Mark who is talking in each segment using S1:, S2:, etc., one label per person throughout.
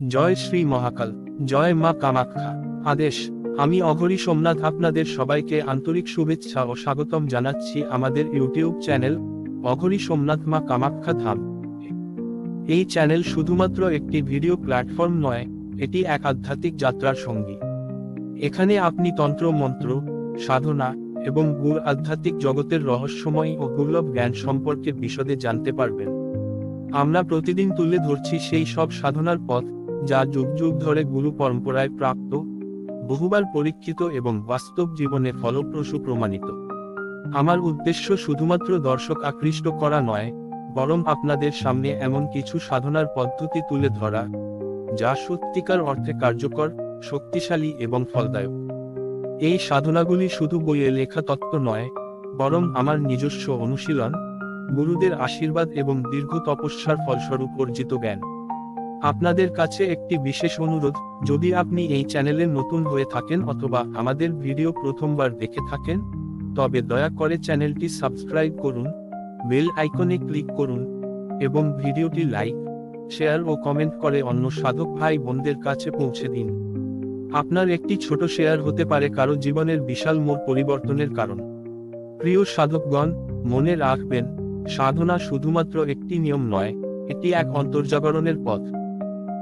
S1: জয় শ্রী মহাকাল, জয় মা কামাখ্যা। আদেশ, আমি অঘরী সোমনাথ আপনাদের সবাইকে আন্তরিক শুভেচ্ছা ও স্বাগতম জানাচ্ছি আমাদের ইউটিউব চ্যানেল, অঘরী সোমনাথ মা কামাখ্যা ধাম। এই চ্যানেল শুধুমাত্র একটি ভিডিও প্ল্যাটফর্ম নয়, এটি এক আধ্যাত্মিক যাত্রার সঙ্গী। এখানে আপনি তন্ত্র, মন্ত্র, সাধনা এবং গুর আধ্যাত্মিক জগতের রহস্যময় ও দুর্লভ জ্ঞান সম্পর্কে বিশদে জানতে পারবেন। আমরা প্রতিদিন তুলে ধরছি সেই সব সাধনার পথ যা যুগ যুগ ধরে গুরু পরম্পরায় প্রাপ্ত, বহুবার পরীক্ষিত এবং বাস্তব জীবনে ফলপ্রসূ প্রমাণিত। আমার উদ্দেশ্য শুধুমাত্র দর্শক আকৃষ্ট করা নয়, বরং আপনাদের সামনে এমন কিছু সাধনার পদ্ধতি তুলে ধরা, যা সত্যিকার অর্থে কার্যকর, শক্তিশালী এবং ফলদায়ক। এই সাধনাগুলি শুধু বইয়ে লেখা তত্ত্ব নয়, বরং আমার নিজস্ব অনুশীলন, গুরুদের আশীর্বাদ এবং দীর্ঘ তপস্যার ফলস্বরূপ অর্জিত জ্ঞান। আপনাদের কাছে একটি বিশেষ অনুরোধ, যদি আপনি এই চ্যানেলে নতুন হয়ে থাকেন অথবা আমাদের ভিডিও প্রথমবার দেখে থাকেন, তবে দয়া করে চ্যানেলটি সাবস্ক্রাইব করুন, বেল আইকনে ক্লিক করুন, এবং ভিডিওটি লাইক, শেয়ার ও কমেন্ট করে অন্য সাধক ভাই বোনদের কাছে পৌঁছে দিন। আপনার একটি ছোট শেয়ার হতে পারে কারও জীবনের বিশাল মোড় পরিবর্তনের কারণ। প্রিয় সাধকগণ, মনে রাখবেন, সাধনা শুধুমাত্র একটি নিয়ম নয়, এটি এক অন্তর্জাগরণের পথ।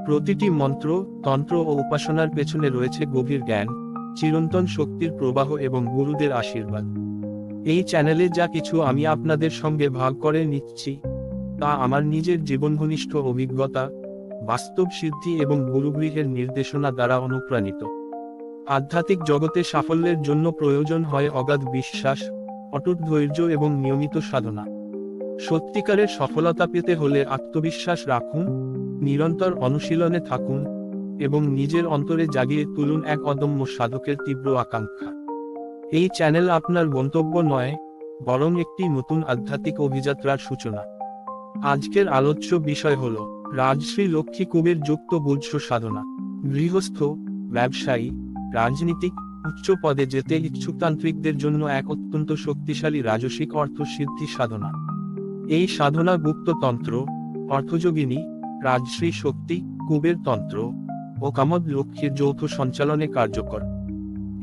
S1: প্রতিটি মন্ত্র, তন্ত্র ও উপাসনার পেছনে রয়েছে গভীর জ্ঞান, চিরন্তন শক্তির প্রবাহ এবং গুরুদের আশীর্বাদ। এই চ্যানেলে যা কিছু আমি আপনাদের সঙ্গে ভাগ করে নিচ্ছি, তা আমার নিজের জীবনঘনিষ্ঠ অভিজ্ঞতা, বাস্তব সিদ্ধি এবং গুরুগৃহের নির্দেশনা দ্বারা অনুপ্রাণিত। আধ্যাত্মিক জগতে সাফল্যের জন্য প্রয়োজন হয় অগাধ বিশ্বাস, অটুট ধৈর্য এবং নিয়মিত সাধনা। সত্যিকারের সফলতা পেতে হলে আত্মবিশ্বাস রাখুন, নিরন্তর অনুশীলনে থাকুন, এবং নিজের অন্তরে জাগিয়ে তুলুন এক অদম্য সাধকের তীব্র আকাঙ্ক্ষা। এই চ্যানেল আপনার গন্তব্য নয়, বরং একটি নতুন আধ্যাত্মিক অভিযাত্রার সূচনা। আজকের আলোচ্য বিষয় হল রাজশ্রী লক্ষ্মী কুবের যুক্ত বুঝ সাধনা। গৃহস্থ, ব্যবসায়ী, রাজনীতিক, উচ্চ পদে যেতে ইচ্ছুকতান্ত্রিকদের জন্য এক অত্যন্ত শক্তিশালী রাজসিক অর্থ সিদ্ধি সাধনা। এই সাধনা গুপ্ততন্ত্র অর্থযোগিনী, রাজশ্রী শক্তি, কুবের তন্ত্র, ও কামদ লক্ষ্মীর যৌথ সঞ্চালনে কার্যকর।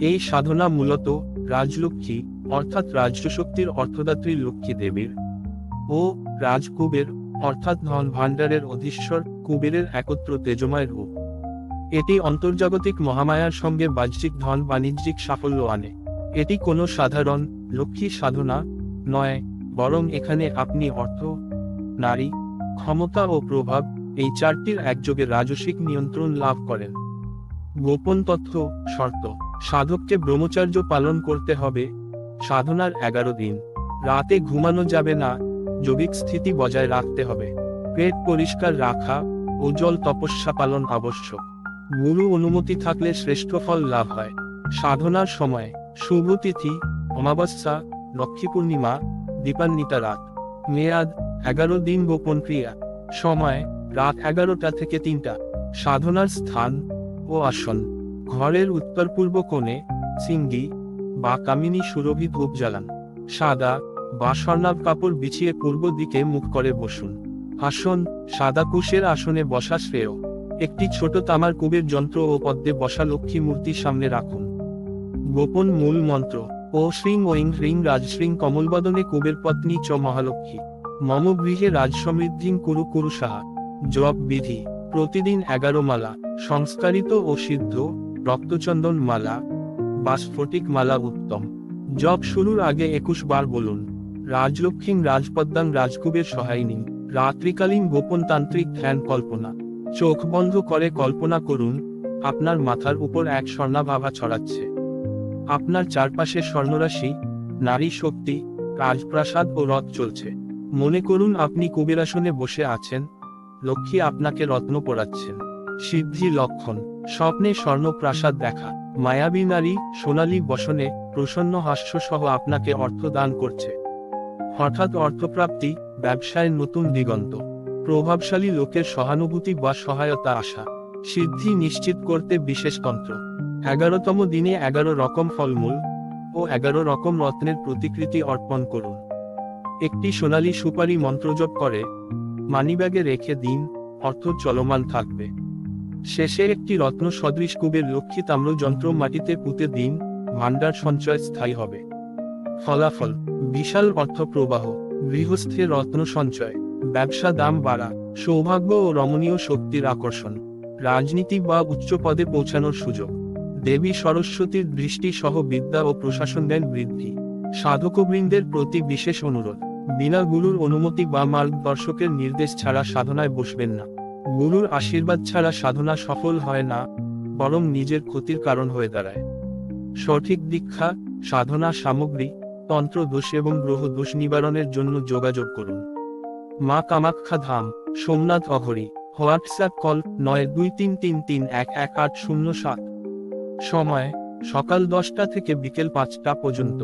S1: এই সাধনা মূলত রাজলক্ষ্মী, অর্থাৎ রাজ্যশক্তির অর্থদাত্রী লক্ষ্মী দেবীর ও রাজকুবের, অর্থাৎ ধন ভাণ্ডারের অধীশ্বর কুবেরের একত্র তেজময় রূপ। এটি অন্তর্জাগতিক মহামায়ার সঙ্গে বাহ্যিক ধন বাণিজ্যিক সাফল্য আনে। এটি কোনো সাধারণ লক্ষ্মী সাধনা নয়। বরং এখানে আপনি অর্থ, নারী, ক্ষমতা ও প্রভাব এই চারটির একযোগে রাজসিক নিয়ন্ত্রণ লাভ করেন। গোপন তথ্য, শর্ত, সাধককে ব্রহ্মচার্য পালন করতে হবে, সাধনার এগারো দিন। রাতে ঘুমানো যাবে না জৈবিক স্থিতি বজায় রাখতে হবে। পেট পরিষ্কার রাখা ও জল তপস্যা পালন আবশ্যক। গুরু অনুমতি থাকলে শ্রেষ্ঠ ফল লাভ হয়। সাধনার সময়, শুভ তিথি, অমাবস্যা, লক্ষ্মী পূর্ণিমা দীপান্বিতা রাত। মেয়াদ, এগারো দিন গোপন ক্রিয়া। সময়, রাত এগারোটা থেকে তিনটা। সাধনার স্থান ও আসন। ঘরের উত্তর পূর্ব কোণে সিঙ্গি বা কামিনী সুরভি ধূপ জ্বালান। সাদা বা স্বর্ণাভ কাপড় বিছিয়ে পূর্ব দিকে মুখ করে বসুন। আসন, সাদা কুশের আসনে বসা শ্রেয়। একটি ছোট তামার কুবের যন্ত্র ও পদ্মে বসা লক্ষ্মী মূর্তির সামনে রাখুন। গোপন মূল মন্ত্র। ও শ্রীং ওইং হ্রিং রাজশ্রীং কমলবদনে কুবের পত্নী চ মহালক্ষ্মী। মম গৃহে রাজসমৃদ্ধিং কুরু কুরু সাহা। জপ বিধি। প্রতিদিন এগারো মালা। সংস্কারিত ও সিদ্ধ। রক্তচন্দন মালা। বা স্ফটিক মালা উত্তম। জপ শুরুর আগে একুশ বার বলুন। রাজলক্ষ্মীং রাজপদ্মাং রাজকুবের সহায়িনী। রাত্রিকালীন গোপন তান্ত্রিক ধ্যান কল্পনা। চোখ বন্ধ করে কল্পনা করুন। আপনার মাথার উপর এক স্বর্ণাভাবা ছড়াচ্ছে। আপনার চারপাশে স্বর্ণরাশি, নারী শক্তি রাজপ্রাসাদ ও রথ চলছে। মনে করুন আপনি কুবেরাসনে বসে আছেন। লক্ষ্মী আপনাকে রত্ন পড়াচ্ছেন সিদ্ধি লক্ষণ, স্বপ্নে স্বর্ণপ্রাসাদ দেখা। মায়াবী নারী, সোনালী বসনে, প্রসন্ন হাস্য সহ আপনাকে অর্থ দান করছে। হঠাৎ অর্থপ্রাপ্তি, ব্যবসায় নতুন দিগন্ত। প্রভাবশালী লোকের সহানুভূতি বা সহায়তা আসা সিদ্ধি নিশ্চিত করতে বিশেষ তন্ত্র। এগারোতম দিনে এগারো রকম ফলমূল ও এগারো রকম রত্নের প্রতিকৃতি অর্পণ করুন। একটি সোনালি সুপারি মন্ত্রজপ করে, মানিব্যাগে রেখে দিন, অর্থ চলমান থাকবে। শেষে একটি রত্ন সদৃশ কুবের লক্ষ্মী তাম্র যন্ত্র মাটিতে পুঁতে দিন, ভাণ্ডার সঞ্চয় স্থায়ী হবে। ফলাফল, বিশাল অর্থ প্রবাহ গৃহস্থের রত্ন সঞ্চয়, ব্যবসা দাম বাড়া, সৌভাগ্য ও রমণীয় শক্তির আকর্ষণ, রাজনীতি বা উচ্চ পদে পৌঁছানোর সুযোগ। দেবী সরস্বতীর দৃষ্টি সহ বিদ্যা ও প্রশাসন দেন বৃদ্ধি। সাধকবৃন্দের প্রতি বিশেষ অনুরোধ। বিনা গুরুর অনুমতি বা মার্গদর্শকের নির্দেশ ছাড়া সাধনায় বসবেন না। গুরুর আশীর্বাদ ছাড়া সাধনা সফল হয় না, বরং নিজের ক্ষতির কারণ হয়ে দাঁড়ায়। সঠিক দীক্ষা, সাধনা সামগ্রী, তন্ত্র দোষ এবং গ্রহ দোষ নিবারণের জন্য যোগাযোগ করুন। মা কামাখ্যা ধাম, সোমনাথ অঘরি, হোয়াটসঅ্যাপ কল নয় দুই তিন তিন তিন এক এক আট শূন্য সাত। সময় সকাল দশটা থেকে বিকেল পাঁচটা পর্যন্ত।